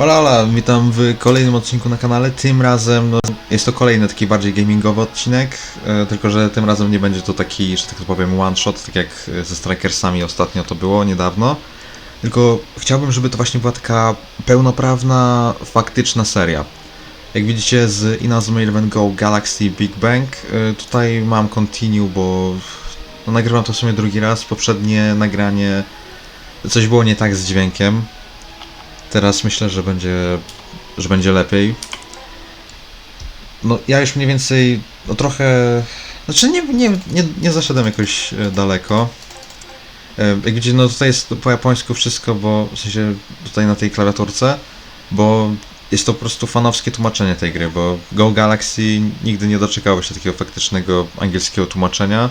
Hola, witam w kolejnym odcinku na kanale. Tym razem no, jest to kolejny taki bardziej gamingowy odcinek, e, tylko że tym razem nie będzie to taki, że tak powiem, one shot, tak jak e, ze Strikersami ostatnio to było niedawno. Tylko chciałbym, żeby to właśnie była taka pełnoprawna, faktyczna seria. Jak widzicie z Inazuma Eleven Go Galaxy Big Bang, e, tutaj mam continue, bo no, nagrywam to w sumie drugi raz. Poprzednie nagranie coś było nie tak z dźwiękiem. Teraz myślę, że będzie, że będzie lepiej. No, ja już mniej więcej, no trochę, znaczy nie, nie, nie, nie zaszedłem jakoś e, daleko. E, Jak widzicie, no tutaj jest po japońsku wszystko, bo w sensie tutaj na tej klawiaturce, bo jest to po prostu fanowskie tłumaczenie tej gry, bo Go Galaxy nigdy nie doczekało się takiego faktycznego angielskiego tłumaczenia.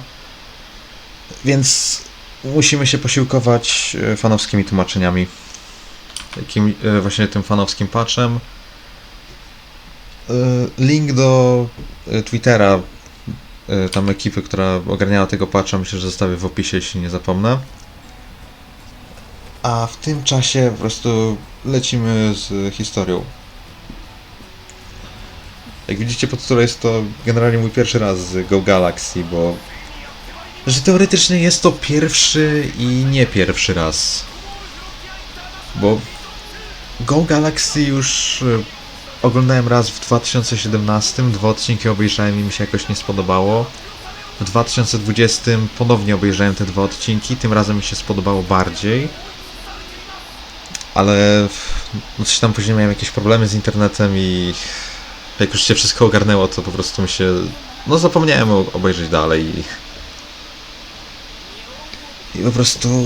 Więc musimy się posiłkować e, fanowskimi tłumaczeniami takim e, właśnie tym fanowskim patchem. E, Link do e, Twittera tam ekipy, która ogarniała tego patcha, myślę, że zostawię w opisie, jeśli nie zapomnę. A w tym czasie po prostu lecimy z historią. Jak widzicie pod tytułem jest to generalnie mój pierwszy raz z Go Galaxy, bo że teoretycznie jest to pierwszy i nie pierwszy raz. Bo Go Galaxy już y, oglądałem raz w 2017, dwa odcinki obejrzałem i mi się jakoś nie spodobało. W 2020 ponownie obejrzałem te dwa odcinki, tym razem mi się spodobało bardziej. Ale no coś tam później miałem jakieś problemy z internetem i jak już się wszystko ogarnęło, to po prostu mi się... No zapomniałem obejrzeć dalej i... I po prostu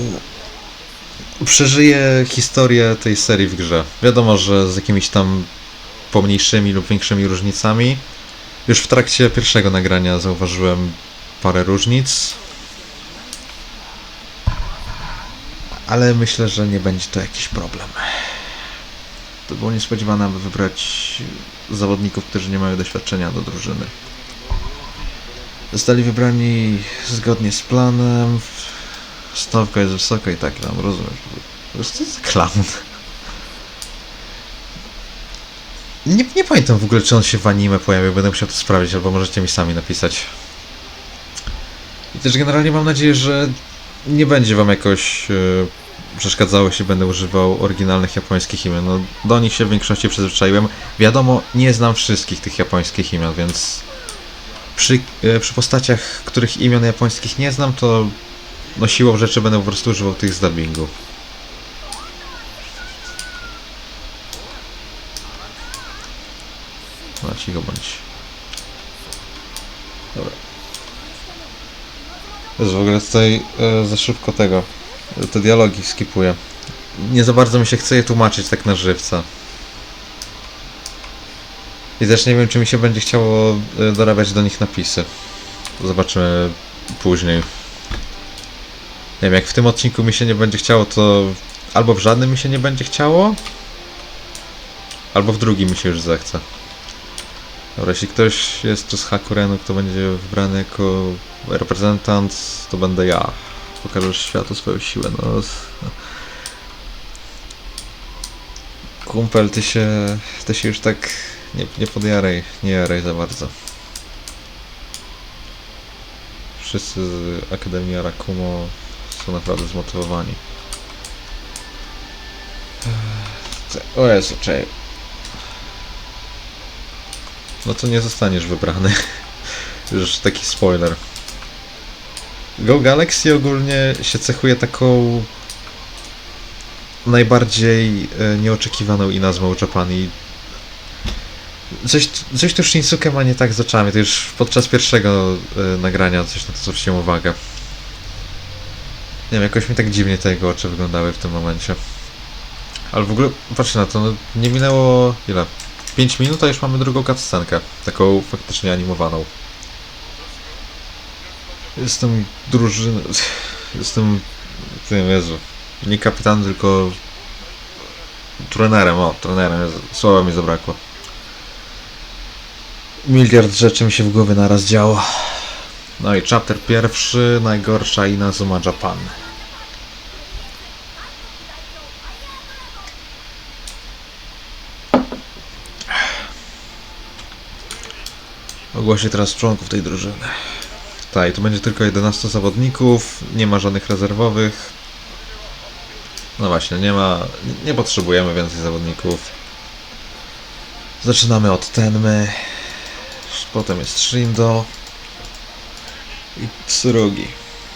przeżyję historię tej serii w grze. Wiadomo, że z jakimiś tam pomniejszymi lub większymi różnicami. Już w trakcie pierwszego nagrania zauważyłem parę różnic. Ale myślę, że nie będzie to jakiś problem. To było niespodziewane, aby wybrać zawodników, którzy nie mają doświadczenia do drużyny. Zostali wybrani zgodnie z planem. Stawka jest wysoka i tak tam, rozumiesz. Prostu to jest clown. Nie, nie pamiętam w ogóle, czy on się w anime pojawił, będę musiał to sprawdzić, albo możecie mi sami napisać. I też generalnie mam nadzieję, że nie będzie wam jakoś e, przeszkadzało, jeśli będę używał oryginalnych japońskich imion. No, do nich się w większości przyzwyczaiłem. Wiadomo, nie znam wszystkich tych japońskich imion, więc przy, e, przy postaciach, których imion japońskich nie znam, to no siłą rzeczy będę po prostu używał tych z dubbingu. No cicho bądź. Dobra. Jest w ogóle tutaj e, za szybko tego. Te dialogi skipuję. Nie za bardzo mi się chce je tłumaczyć tak na żywca. I też nie wiem, czy mi się będzie chciało e, dorabiać do nich napisy. Zobaczymy później. Nie wiem, jak w tym odcinku mi się nie będzie chciało, to albo w żadnym mi się nie będzie chciało, albo w drugim mi się już zechce. Dobra, jeśli ktoś jest tu z Hakurenu, kto będzie wybrany jako reprezentant, to będę ja. Pokażesz światu swoją siłę, no. Kumpel, ty się, ty się już tak nie, nie podjaraj, nie jaraj za bardzo. Wszyscy z Akademii Arakumo są naprawdę zmotywowani. Eee, O Jezu, czekaj. No to nie zostaniesz wybrany. Już taki spoiler. Go Galaxy ogólnie się cechuje taką najbardziej e, nieoczekiwaną Inazmą Japan i coś, coś tu Shinsuke ma nie tak z oczami, to już podczas pierwszego e, nagrania coś na to zwróciłem uwagę. Nie wiem, jakoś mi tak dziwnie te jego oczy wyglądały w tym momencie. Ale w ogóle, patrzcie na to, no, nie minęło ile? 5 minut, a już mamy drugą cutscenkę. Taką faktycznie animowaną. Jestem drużyny... Jestem... Tym, Jezu. Nie kapitanem, tylko... Trenerem, o, trenerem. Słowa mi zabrakło. Miliard rzeczy mi się w głowie naraz działo. No i chapter pierwszy, najgorsza Inazuma Japan. Ogłosi teraz członków tej drużyny. Tak, tu będzie tylko 11 zawodników, nie ma żadnych rezerwowych. No właśnie, nie ma, nie potrzebujemy więcej zawodników. Zaczynamy od Tenmy, potem jest Shindo i Tsurugi.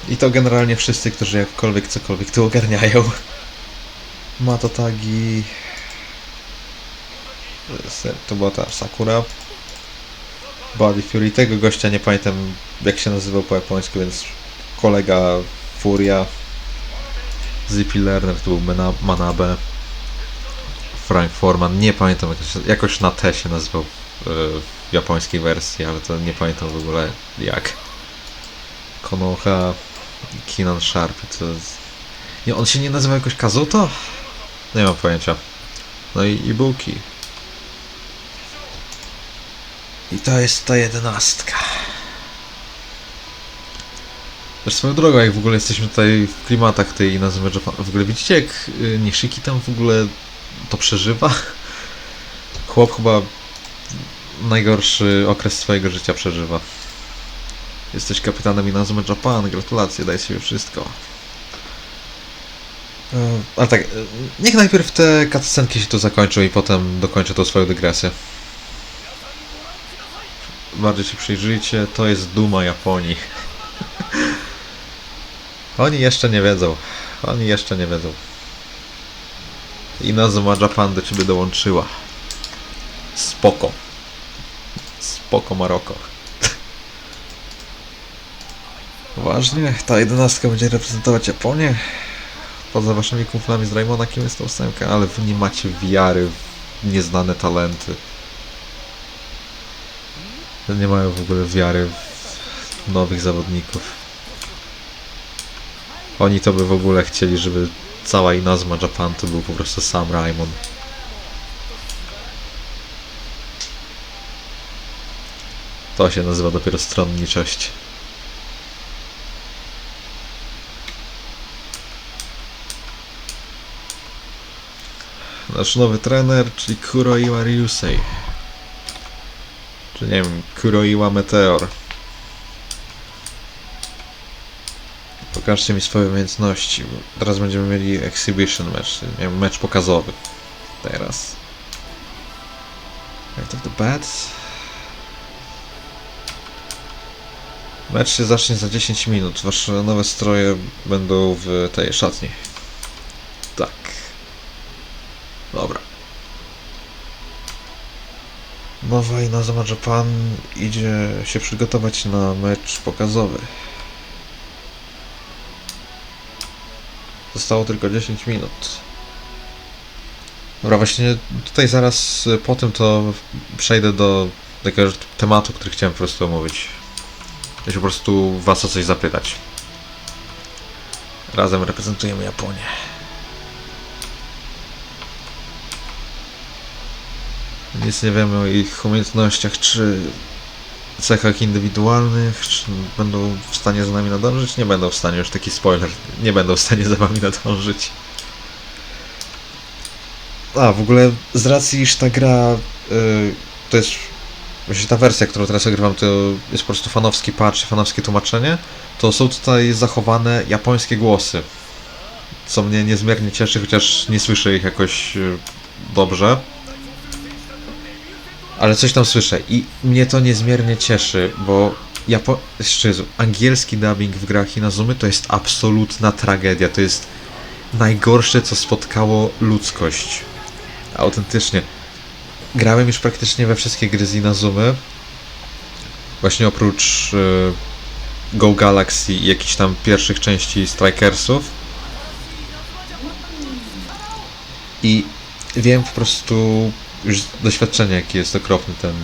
I to generalnie wszyscy, którzy jakkolwiek cokolwiek tu ogarniają. Matotagi. To jest- To była ta Sakura. Body Fury. Tego gościa nie pamiętam jak się nazywał po japońsku, więc kolega Furia. Zippy Lerner to był Manabe. Frank Forman. Nie pamiętam jak się, jakoś na T się nazywał e, w japońskiej wersji, ale to nie pamiętam w ogóle jak. Konoha. Kinan Sharp. To. Nie, on się nie nazywa jakoś Kazuto? Nie mam pojęcia. No i Ibuki. I to jest ta jedenastka. Też swoją drogą, jak w ogóle jesteśmy tutaj w klimatach tej nazwy Japan, w ogóle widzicie jak y, Nishiki tam w ogóle to przeżywa? Chłop chyba najgorszy okres swojego życia przeżywa. Jesteś kapitanem Inazuma Japan, gratulacje, daj sobie wszystko. E, Ale tak, e, niech najpierw te cutscenki się tu zakończą i potem dokończę tą swoją dygresję. Bardziej się przyjrzyjcie, to jest duma Japonii. Oni jeszcze nie wiedzą. Oni jeszcze nie wiedzą. Inazuma Japan do ciebie dołączyła. Spoko. Spoko Maroko. Ważnie, ta jedenastka będzie reprezentować Japonię. Poza waszymi kumplami z Raimona, kim jest ta ósemka, ale wy nie macie wiary w nieznane talenty. Nie mają w ogóle wiary w nowych zawodników. Oni to by w ogóle chcieli, żeby cała Inazuma Japan to był po prostu sam Raimon. To się nazywa dopiero stronniczość. Nasz nowy trener, czyli Kuroiwa Ryusei. Czy nie wiem, Kuroiwa Meteor. Pokażcie mi swoje umiejętności. Teraz będziemy mieli exhibition match, mecz pokazowy. Teraz. Right of the bat. Mecz się zacznie za 10 minut. Wasze nowe stroje będą w tej szatni. Tak. Dobra. Nowa Inazuma Japan idzie się przygotować na mecz pokazowy. Zostało tylko 10 minut. Dobra, właśnie tutaj zaraz po tym to przejdę do takiego tematu, który chciałem po prostu omówić. Się po prostu was o coś zapytać. Razem reprezentujemy Japonię. Nic nie wiemy o ich umiejętnościach, czy cechach indywidualnych, czy będą w stanie za nami nadążyć? Nie będą w stanie, już taki spoiler, nie będą w stanie za wami nadążyć. A, w ogóle z racji, iż ta gra y, to jest właśnie ta wersja, którą teraz ogrywam, to jest po prostu fanowski patch, fanowskie tłumaczenie, to są tutaj zachowane japońskie głosy, co mnie niezmiernie cieszy, chociaż nie słyszę ich jakoś y, dobrze. Ale coś tam słyszę i mnie to niezmiernie cieszy, bo Japo... Jezu, angielski dubbing w grach Inazumy to jest absolutna tragedia. To jest najgorsze, co spotkało ludzkość. Autentycznie. Grałem już praktycznie we wszystkie gry z Inazumy. Właśnie oprócz y, Go Galaxy i jakichś tam pierwszych części Strikersów. I wiem po prostu już z doświadczenia, jaki jest okropny ten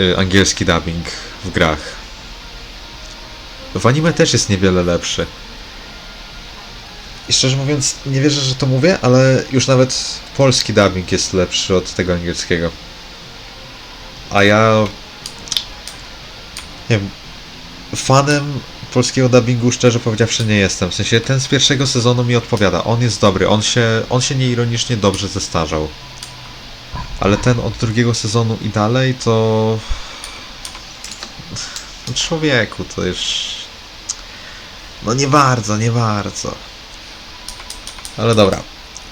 y, angielski dubbing w grach. W anime też jest niewiele lepszy. I szczerze mówiąc, nie wierzę, że to mówię, ale już nawet polski dubbing jest lepszy od tego angielskiego. A ja. Nie wiem. Fanem polskiego dubbingu szczerze powiedziawszy nie jestem. W sensie ten z pierwszego sezonu mi odpowiada. On jest dobry, on się, on się nieironicznie dobrze zestarzał. Ale ten od drugiego sezonu i dalej to. No człowieku, to już... No nie bardzo, nie bardzo. Ale dobra.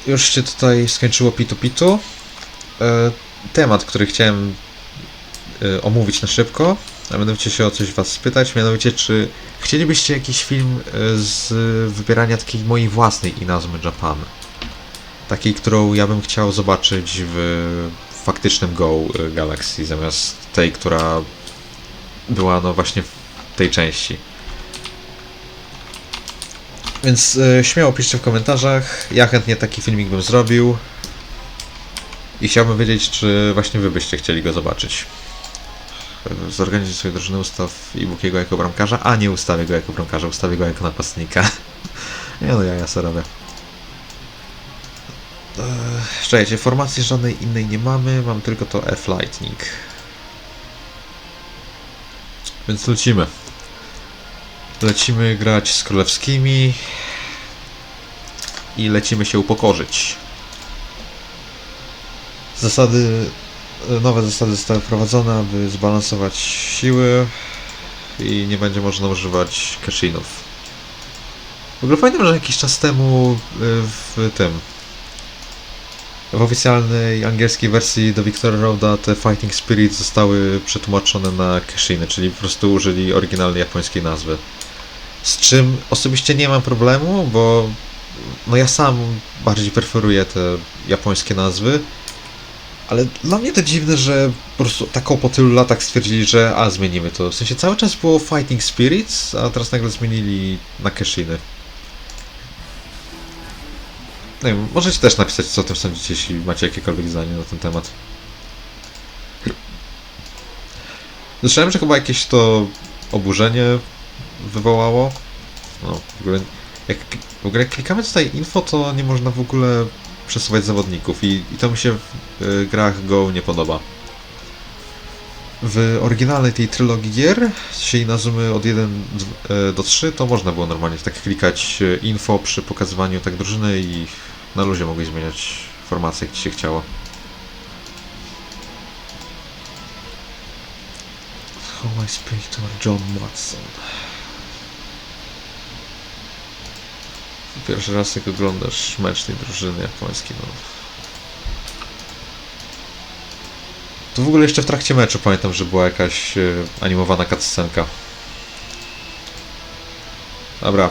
Już się tutaj skończyło pitu pitu. E, temat, który chciałem e, omówić na szybko, a mianowicie się o coś was spytać, mianowicie czy chcielibyście jakiś film e, z wybierania takiej mojej własnej Inazmy Japan? Takiej, którą ja bym chciał zobaczyć w faktycznym Go e, Galaxy, zamiast tej, która była no właśnie w tej części. Więc e, śmiało piszcie w komentarzach. Ja chętnie taki filmik bym zrobił. I chciałbym wiedzieć, czy właśnie wy byście chcieli go zobaczyć. Zorganizuj sobie drużynę, ustaw Ibukiego jako bramkarza, a nie ustawię go jako bramkarza, ustawię go jako napastnika. nie no, ja, ja sobie robię. Eee, Czekajcie, formacji żadnej innej nie mamy, mam tylko to F-Lightning. Więc lecimy. Lecimy grać z królewskimi i lecimy się upokorzyć. Zasady, nowe zasady zostały wprowadzone, aby zbalansować siły i nie będzie można używać cashinów. W ogóle pamiętam, że jakiś czas temu y, w tym w oficjalnej angielskiej wersji do Victoria Roada te Fighting Spirits zostały przetłumaczone na Keshiny, czyli po prostu użyli oryginalnej japońskiej nazwy. Z czym osobiście nie mam problemu, bo no ja sam bardziej preferuję te japońskie nazwy, ale dla mnie to dziwne, że po prostu taką po tylu latach stwierdzili, że a zmienimy to. W sensie cały czas było Fighting Spirits, a teraz nagle zmienili na Keshiny. Nie wiem, możecie też napisać, co o tym sądzicie, jeśli macie jakiekolwiek zdanie na ten temat. Słyszałem, że chyba jakieś to oburzenie wywołało. No, w ogóle, jak, w ogóle klikamy tutaj info, to nie można w ogóle przesuwać zawodników i, i to mi się w y, grach Go nie podoba. W oryginalnej tej trylogii gier, jeśli nazwiemy od 1 d- e, do 3, to można było normalnie tak klikać e, info przy pokazywaniu tak drużyny i na luzie mogłeś zmieniać formację, jak ci się chciało. How I speak to John Watson. Pierwszy raz jak oglądasz mecz tej drużyny japońskiej, no. To w ogóle jeszcze w trakcie meczu pamiętam, że była jakaś e, animowana cutscenka. Dobra.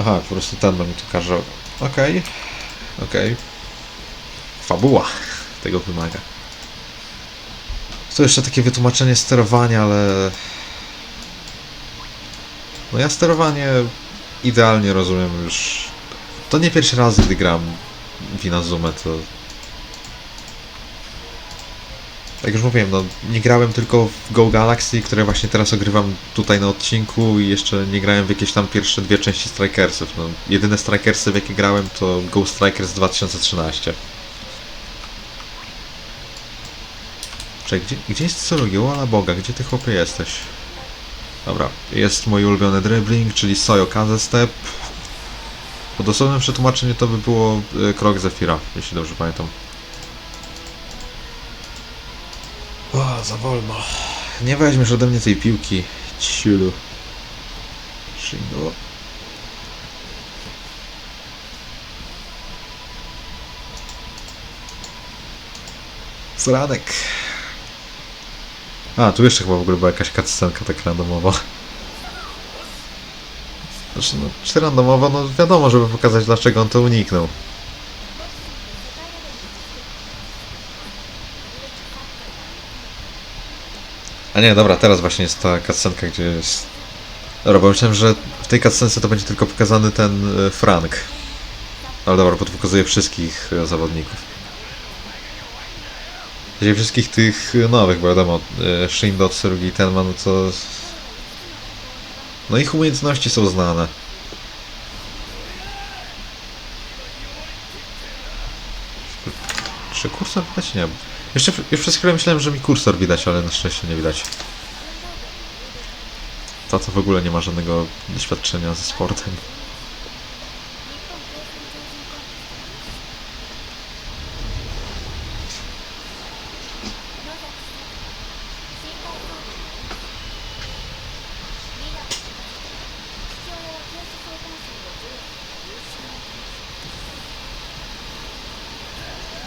Aha, po prostu ten mi tu każe. Okej. Okej. Fabuła tego wymaga. To jeszcze takie wytłumaczenie sterowania, ale... No ja sterowanie idealnie rozumiem już. To nie pierwszy raz, gdy gram w Inazumę, to... Jak już mówiłem, no nie grałem tylko w Go Galaxy, które właśnie teraz ogrywam tutaj na odcinku i jeszcze nie grałem w jakieś tam pierwsze dwie części Strikersów. No, jedyne Strikersy w jakie grałem to Go Strikers 2013. Czekaj, gdzie, gdzie jest Tsurugi? Ola Boga, gdzie ty chłopie jesteś? Dobra, jest mój ulubiony dribbling, czyli Soyo Kaze Step. Po dosłownym przetłumaczeniu to by było y, krok Zefira, jeśli dobrze pamiętam. O, za wolno. Nie weźmiesz ode mnie tej piłki, ciulu. Shingo. Zranek. A, tu jeszcze chyba w ogóle była jakaś cutscenka tak randomowa. Znaczy, no, czy randomowo, no wiadomo, żeby pokazać dlaczego on to uniknął. A nie, dobra, teraz właśnie jest ta cutscenka, gdzie jest... Dobra, bo myślałem, że w tej cutscence to będzie tylko pokazany ten e, Frank. Ale dobra, bo to pokazuje wszystkich e, zawodników. Wszystkich tych e, nowych, bo wiadomo, Shindo, Tsurugi, Tenma, no. No ich umiejętności są znane. Czy kursor widać? Nie. Jeszcze już przez chwilę myślałem, że mi kursor widać, ale na szczęście nie widać. Tato w ogóle nie ma żadnego doświadczenia ze sportem.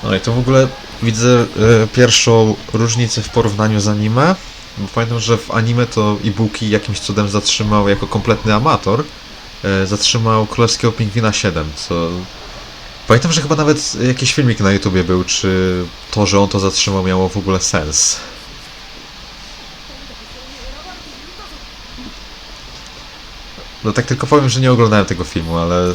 No i to w ogóle widzę e, pierwszą różnicę w porównaniu z anime. Bo pamiętam, że w anime to Ibuki jakimś cudem zatrzymał jako kompletny amator. E, zatrzymał Królewskiego Pingwina 7, co... Pamiętam, że chyba nawet jakiś filmik na YouTubie był, czy to, że on to zatrzymał miało w ogóle sens. No tak tylko powiem, że nie oglądałem tego filmu, ale...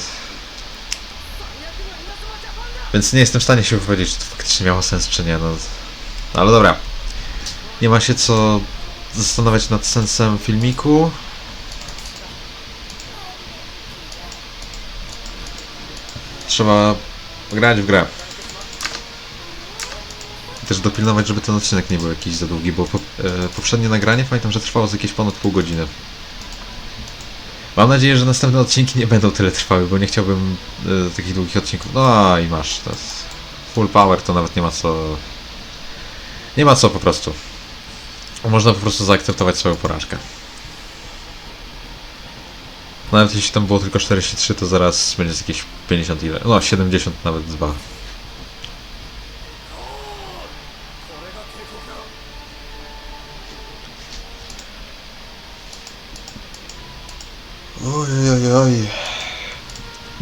Więc nie jestem w stanie się wypowiedzieć, czy to faktycznie miało sens, czy nie, no... Ale dobra. Nie ma się co zastanawiać nad sensem filmiku. Trzeba grać w grę. Też dopilnować, żeby ten odcinek nie był jakiś za długi, bo e, poprzednie nagranie pamiętam, że trwało z jakieś ponad pół godziny. Mam nadzieję, że następne odcinki nie będą tyle trwały, bo nie chciałbym e, takich długich odcinków. No i masz, to jest full power, to nawet nie ma co... Nie ma co po prostu. Można po prostu zaakceptować swoją porażkę. Nawet jeśli tam było tylko 43, to zaraz będzie jakieś 50 ile. No, 70 nawet 2.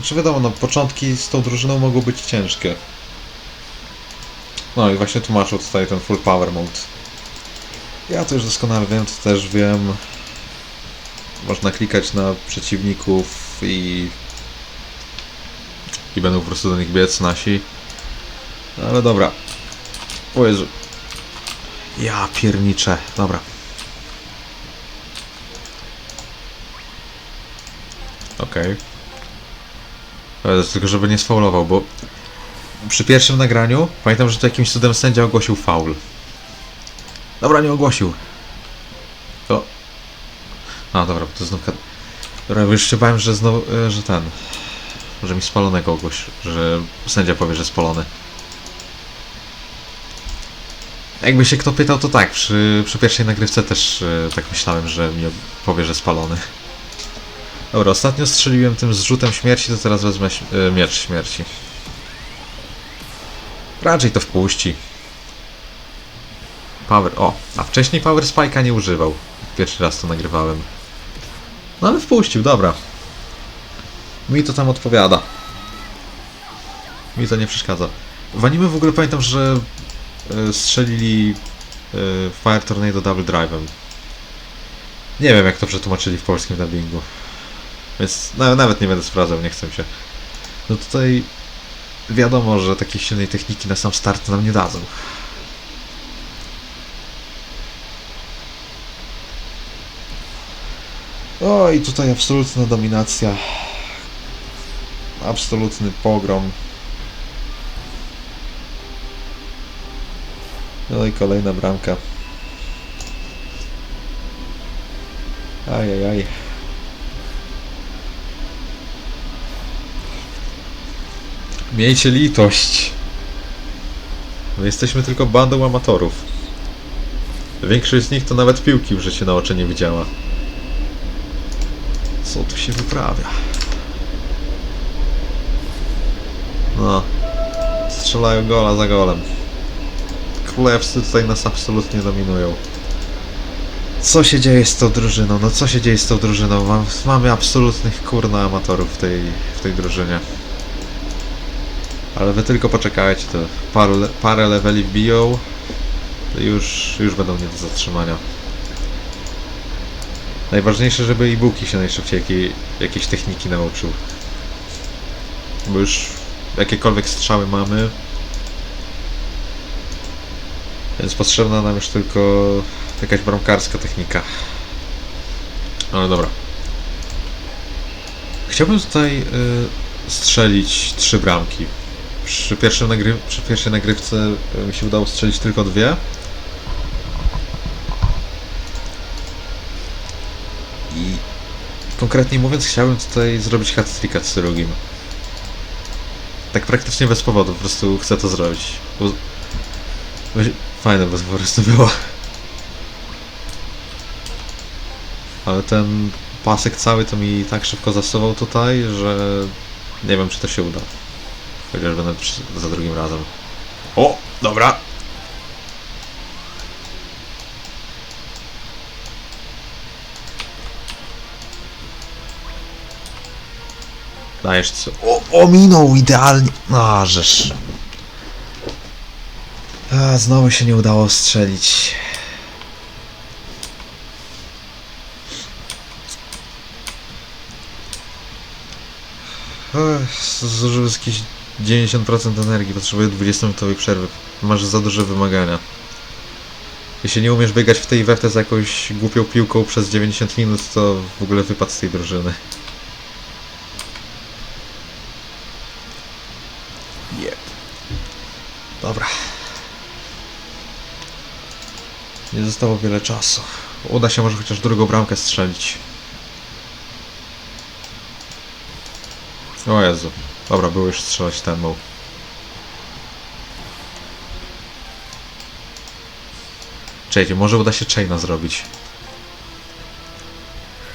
Znaczy wiadomo, no początki z tą drużyną mogą być ciężkie. No i właśnie tłumaczył tutaj ten full power mode. Ja to już doskonale wiem, to też wiem. Można klikać na przeciwników i... I będą po prostu do nich biec nasi. Ale dobra. O Jezu. Ja pierniczę. Dobra. Okej. Okay. Tylko żeby nie sfaulował, bo przy pierwszym nagraniu pamiętam, że tu jakimś cudem sędzia ogłosił faul. Dobra, nie ogłosił. To... A, dobra, bo to znów... Dobra, już się bałem, że znowu, e, że ten... Że mi spalonego ogłosi, że sędzia powie, że spalony. Jakby się kto pytał, to tak, przy, przy pierwszej nagrywce też e, tak myślałem, że mi powie, że spalony. Dobra, ostatnio strzeliłem tym zrzutem śmierci, to teraz wezmę e, miecz śmierci. Raczej to wpuści. Power, o, a wcześniej Power Spike'a nie używał. Pierwszy raz to nagrywałem. No ale wpuścił, dobra. Mi to tam odpowiada. Mi to nie przeszkadza. W anime w ogóle pamiętam, że e, strzelili e, Fire Tornado Double Drive'em. Nie wiem jak to przetłumaczyli w polskim dubbingu. Więc na, nawet nie będę sprawdzał, nie chcę się. No tutaj wiadomo, że takiej silnej techniki na sam start nam nie dadzą. O i tutaj absolutna dominacja. Absolutny pogrom. No i kolejna bramka. Ajajaj. Aj. Miejcie litość. My jesteśmy tylko bandą amatorów. Większość z nich to nawet piłki w życiu na oczy nie widziała. Co tu się wyprawia? No. Strzelają gola za golem. Królewscy tutaj nas absolutnie dominują. Co się dzieje z tą drużyną? No co się dzieje z tą drużyną? Mam, mamy absolutnych kurna amatorów w tej, w tej drużynie. Ale wy tylko poczekajcie, to parę, parę leveli wbiją. To już, już będą nie do zatrzymania. Najważniejsze, żeby e-booki się najszybciej jakiej, jakiejś techniki nauczył. Bo już jakiekolwiek strzały mamy. Więc potrzebna nam już tylko jakaś bramkarska technika. Ale dobra. Chciałbym tutaj y, strzelić trzy bramki. Przy, pierwszym nagry przy pierwszej nagrywce y, mi się udało strzelić tylko dwie. I konkretnie mówiąc, chciałbym tutaj zrobić hat-tricka z drugim. Tak praktycznie bez powodu, po prostu chcę to zrobić. Fajne to po prostu było. Ale ten pasek cały to mi tak szybko zasuwał tutaj, że nie wiem czy to się uda. Chociaż będę za drugim razem. O, dobra. Dajesz co? O, ominął idealnie. No, żeż. A, znowu się nie udało strzelić. Ech, z 90% energii, potrzebuję 20-minutowej przerwy. Masz za duże wymagania. Jeśli nie umiesz biegać w tej weftę z jakąś głupią piłką przez 90 minut, to w ogóle wypad z tej drużyny. Yep. Dobra. Nie zostało wiele czasu. Uda się może chociaż drugą bramkę strzelić. O Jezu. Dobra, był już strzelać ten mał. Czekajcie, może uda się Chaina zrobić.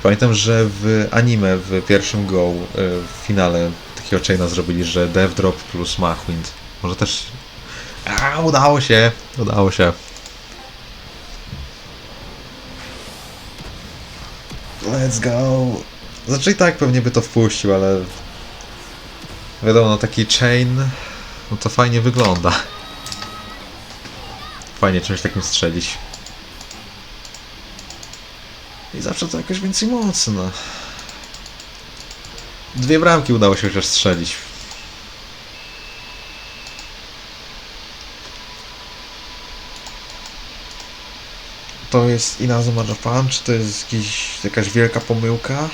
Pamiętam, że w anime w pierwszym Go, y, w finale takiego Chaina zrobili, że Death Drop plus Machwind. Może też... A, udało się! Udało się. Let's go! Znaczy i tak pewnie by to wpuścił, ale... Wiadomo, no taki chain... No to fajnie wygląda. Fajnie czymś takim strzelić. I zawsze to jakoś więcej mocy, no. Dwie bramki udało się chociaż strzelić. To jest Inazuma Japan, czy to jest jakiś, jakaś wielka pomyłka?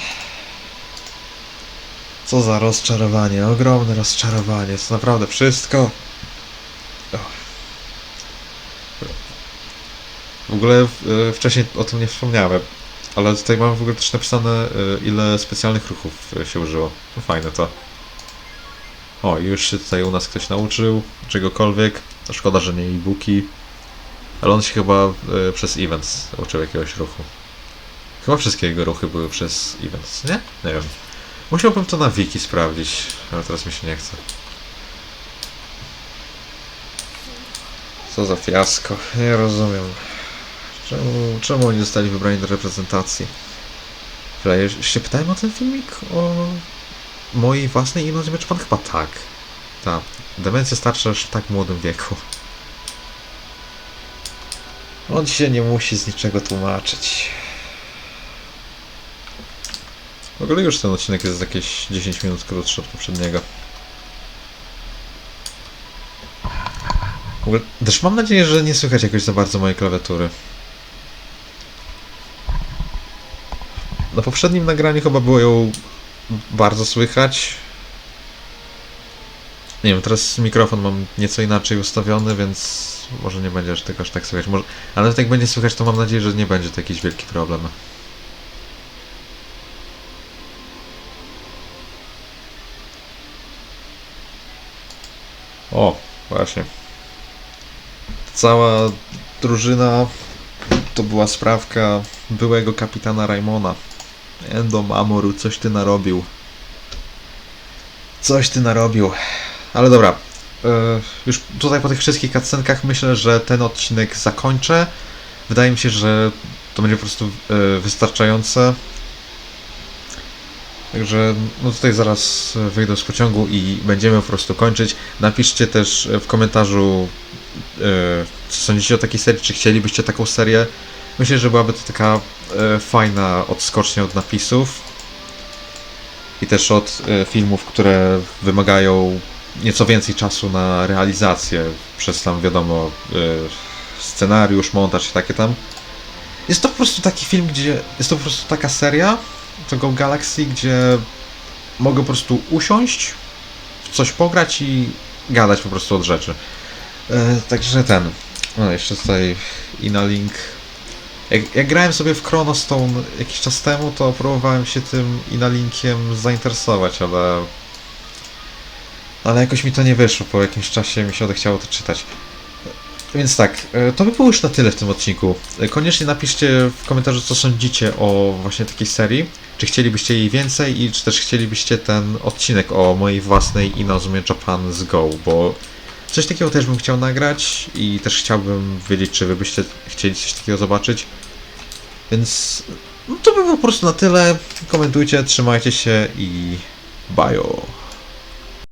Co za rozczarowanie, ogromne rozczarowanie, to naprawdę wszystko. W ogóle e, wcześniej o tym nie wspomniałem, ale tutaj mam w ogóle też napisane e, ile specjalnych ruchów e, się użyło. No fajne to. O, już się tutaj u nas ktoś nauczył czegokolwiek. Szkoda, że nie e-booki. Ale on się chyba przez events uczył jakiegoś ruchu. Chyba wszystkie jego ruchy były przez events, nie? Nie wiem. Musiałbym to na wiki sprawdzić, ale teraz mi się nie chce. Co za fiasko, nie rozumiem. Czemu, czemu oni zostali wybrani do reprezentacji? Już się pytałem o ten filmik? O mojej własnej Inozimie czy pan chyba tak? Tak. Demencja starsza już w tak młodym wieku. On się nie musi z niczego tłumaczyć. W ogóle już ten odcinek jest jakieś 10 minut krótszy od poprzedniego. W ogóle też mam nadzieję, że nie słychać jakoś za bardzo mojej klawiatury. Na poprzednim nagraniu chyba było ją bardzo słychać. Nie wiem, teraz mikrofon mam nieco inaczej ustawiony, więc może nie będzie aż tego aż tak słychać. Może... Ale jak będzie słychać, to mam nadzieję, że nie będzie to jakiś wielki problem. O, właśnie. Cała drużyna to była sprawka byłego kapitana Raimona. Endo Mamoru, coś ty narobił. Coś ty narobił. Ale dobra. e, już tutaj po tych wszystkich cutscenkach myślę, że ten odcinek zakończę. Wydaje mi się, że to będzie po prostu e, wystarczające. Także no tutaj zaraz wyjdę z pociągu i będziemy po prostu kończyć. Napiszcie też w komentarzu, e, co sądzicie o takiej serii, czy chcielibyście taką serię. Myślę, że byłaby to taka e, fajna odskocznia od napisów i też od e, filmów, które wymagają nieco więcej czasu na realizację przez tam wiadomo e, scenariusz, montaż i takie tam. Jest to po prostu taki film, gdzie jest to po prostu taka seria tego Galaxy, gdzie mogę po prostu usiąść, w coś pograć i gadać po prostu od rzeczy. E, także ten. No jeszcze tutaj Inalink. Jak, jak grałem sobie w Chronostone jakiś czas temu, to próbowałem się tym Inalinkiem zainteresować, ale ale jakoś mi to nie wyszło, po jakimś czasie mi się odechciało to czytać. Więc tak, e, to by było już na tyle w tym odcinku. E, Koniecznie napiszcie w komentarzu, co sądzicie o właśnie takiej serii. Czy chcielibyście jej więcej i czy też chcielibyście ten odcinek o mojej własnej Inazumie Japan z Go, bo coś takiego też bym chciał nagrać i też chciałbym wiedzieć, czy wy byście chcieli coś takiego zobaczyć. Więc no to by było po prostu na tyle. Komentujcie, trzymajcie się i bajo.